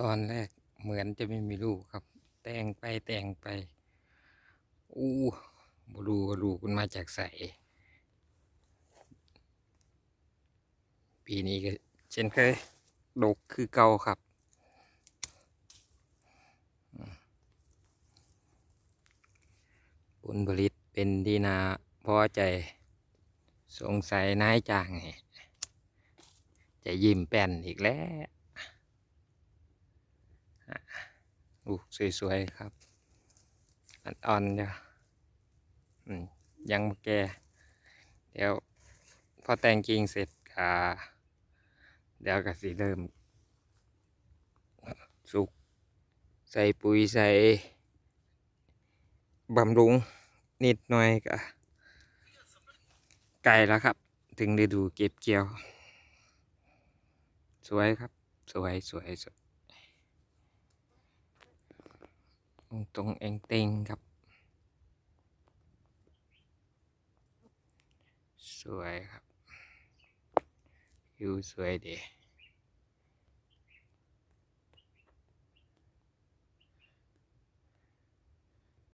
ตอนแรกเหมือนจะไม่มีลูกครับ แต่งไปแต่งไป อู้บรูว่าลูกมันมาจากใส ปีนี้ก็เช่นเคยดกคือเก่าครับ ผลผลิตเป็นดีนาพอใจสงสัยนายจ้างนี่จะยิ้มแป้นอีกแล้วอะ ลูกสวยๆครับ อ่อนๆจ้ะยังมาแก่ เดี๋ยวพอแต่งกิ่งเสร็จก็เดี๋ยวก็สิเริ่ม สุก ใส่ปุ๋ยใส่บำรุงนิดหน่อยก็ไก่แล้วครับ ถึงฤดูเก็บเกี่ยว สวยครับ สวยสวยสวย ตรงเองเต็งครับ สวยครับยูสวยดี